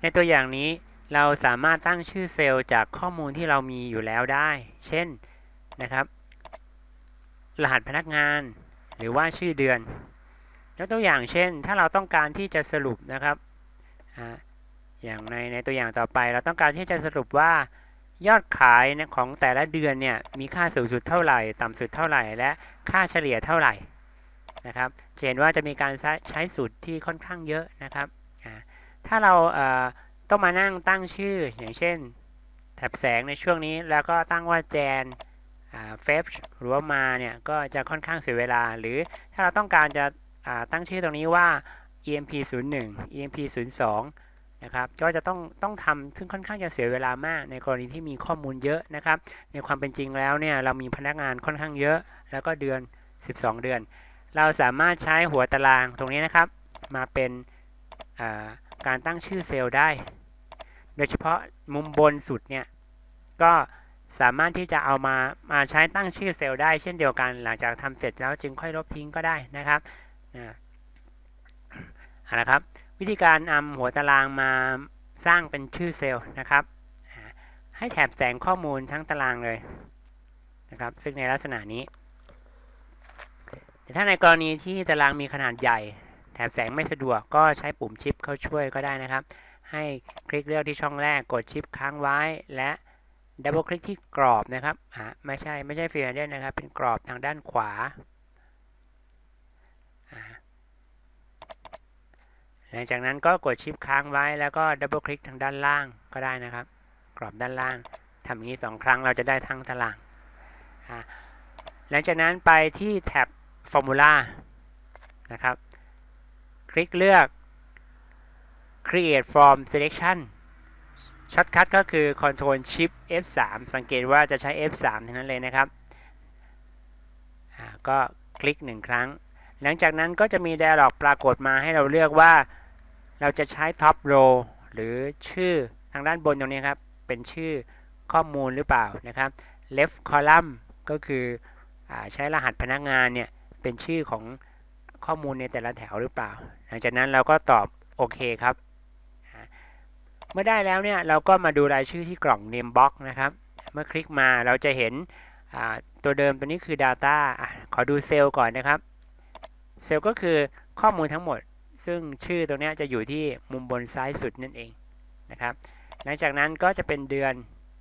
ในตัวอย่างนี้เราสามารถตั้งชื่อเซลล์จากข้อมูลที่เรามีอยู่แล้วได้ เช่นนะครับ รหัสพนักงาน หรือว่าชื่อเดือนยกตัวอย่างเช่น ถ้าเราต้องการที่จะสรุปนะครับอย่างในในตัวอย่างต่อไป เราต้องการที่จะสรุปว่ายอดขายของแต่ละเดือนเนี่ยมีค่าสูงสุดเท่าไหร่ ต่ำสุดเท่าไหร่ และค่าเฉลี่ยเท่าไหร่นะครับเห็นว่าจะมีการใช้สูตรที่ค่อนข้างเยอะนะครับ ถ้าเราต้องมานั่งตั้งชื่ออย่างเช่น แถบแสงในช่วงนี้แล้วก็ตั้งว่าแจนเฟฟหรือว่ามาเนี่ยก็จะค่อนข้างเสียเวลา หรือถ้าเราต้องการจะตั้งชื่อตรงนี้ว่า emp 01 emp 02นะครับก็จะต้องต้องทำซึ่งค่อนข้างจะเสียเวลามาก ในกรณีที่มีข้อมูลเยอะนะครับ ในความเป็นจริงแล้วเนี่ยเรามีพนักงานค่อนข้างเยอะ แล้วก็เดือน 12 เดือน เราสามารถใช้หัวตารางตรงนี้นะครับ มาเป็น การตั้งชื่อเซลล์ได้ โดยเฉพาะมุมบนสุดเนี่ย ก็สามารถที่จะเอามามาใช้ตั้งชื่อเซลล์ได้เช่นเดียวกัน หลังจากทำเสร็จแล้วจึงค่อยลบทิ้งก็ได้นะครับเอาละครับ วิธีการนำหัวตารางมาสร้างเป็นชื่อเซลล์นะครับ ให้แถบแสงข้อมูลทั้งตารางเลยนะครับ ซึ่งในลักษณะนี้ แต่ถ้าในกรณีที่ตารางมีขนาดใหญ่ แถบแสงไม่สะดวกก็ใช้ปุ่มชิปเข้าช่วยก็ได้นะครับ ให้คลิกเลือกที่ช่องแรกกดชิปค้างไว้และดับเบิลคลิกที่กรอบนะครับอ่าไม่ใช่ไม่ใช่ฟิลเดนนะครับ เป็นกรอบทางด้านขวาหลังจากนั้นก็กดชิปค้างไว้แล้วก็ดับเบิลคลิกทางด้านล่างก็ได้นะครับ กรอบด้านล่างทำอย่างนี้สองครั้งเราจะได้ทั้งตารางหลังจากนั้นไปที่แท็บ Formula นะครับ ลิกเลือก Create from Selection ช็อตคัทก็คือ Ctrl Shift F3 สังเกตว่าจะใช้ F3 ทั้งนั้นเลยนะครับ ก็คลิกหนึ่งครั้ง หลังจากนั้นก็จะมี Dialog ปรากฏมาให้เราเลือกว่า เราจะใช้ Top Row หรือชื่อทางด้านบนตรงนี้ครับ เป็นชื่อข้อมูลหรือเปล่านะครับ Left Column ก็คืออใช้รหัสพนักงานเนี่ย เป็นชื่อของ ข้อมูลในแต่ละแถวหรือเปล่า หลังจากนั้นเราก็ตอบโอเคครับ เมื่อได้แล้วเนี่ยเราก็มาดูรายชื่อที่กล่อง name box นะครับ เมื่อคลิกมาเราจะเห็นตัวเดิมตัวนี้คือ data อขอดูเซลล์ก่อนนะครับ เซลล์ก็คือข้อมูลทั้งหมด ซึ่งชื่อตรงนี้จะอยู่ที่มุมบนซ้ายสุดนั่นเองนะครับ หลังจากนั้นก็จะเป็นเดือน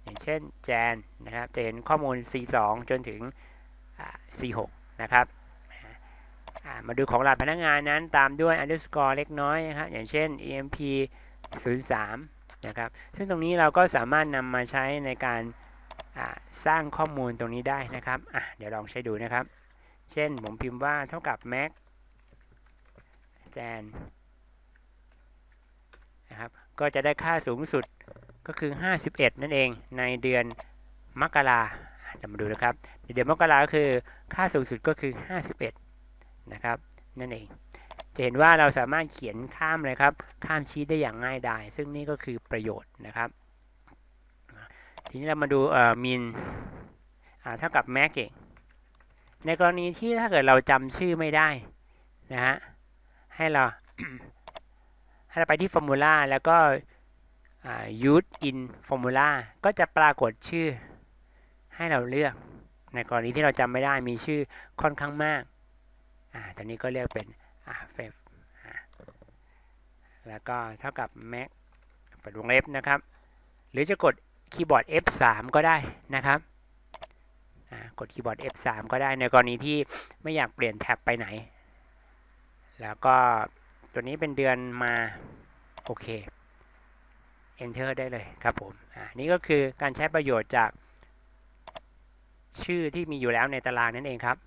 อย่างเช่นแจนนะครับ จะเห็นข้อมูล C2 จนถึง C6 นะครับ มาดูของรหัสพนักงานนั้นตามด้วย underscore เล็กน้อยนะครับอย่างเช่น emp 03นะครับซึ่งตรงนี้เราก็สามารถนำมาใช้ในการสร้างข้อมูลตรงนี้ได้นะครับเดี๋ยวลองใช้ดูนะครับ เช่นผมพิมพ์ว่าเท่ากับ max แจนนะครับก็จะได้ค่าสูงสุดก็คือ 51 นั่นเองในเดือนมกราเดี๋ยวมาดูนะครับ เดือนมกราก็คือค่าสูงสุดก็คือ 51 นะครับนั่นเอง จะเห็นว่าเราสามารถเขียนข้ามเลยครับ ข้ามชีตได้อย่างง่ายดาย ซึ่งนี่ก็คือประโยชน์นะครับ ทีนี้เรามาดูมินเท่ากับแม็กเองในกรณีที่ถ้าเกิดเราจำชื่อไม่ได้นะฮะให้เราให้เราไปที่ Formula แล้วก็ use in formula ก็จะปรากฏชื่อให้เราเลือก ในกรณีที่เราจำไม่ได้มีชื่อค่อนข้างมาก อ่าตอนนี้ก็เลือกเป็นอ่าเฟฟแล้วก็เท่ากับ max เปิดวงเล็บนะครับ หรือจะกดคีย์บอร์ด F3 ก็ได้นะครับกดคีย์บอร์ด F3 ก็ได้ในกรณีที่ไม่อยากเปลี่ยนแท็บไปไหน แล้วก็ตัวนี้เป็นเดือนมา โอเค Enter ได้เลยครับผมนี่ก็คือการใช้ประโยชน์จากชื่อที่มีอยู่แล้วในตารางนั่นเองครับ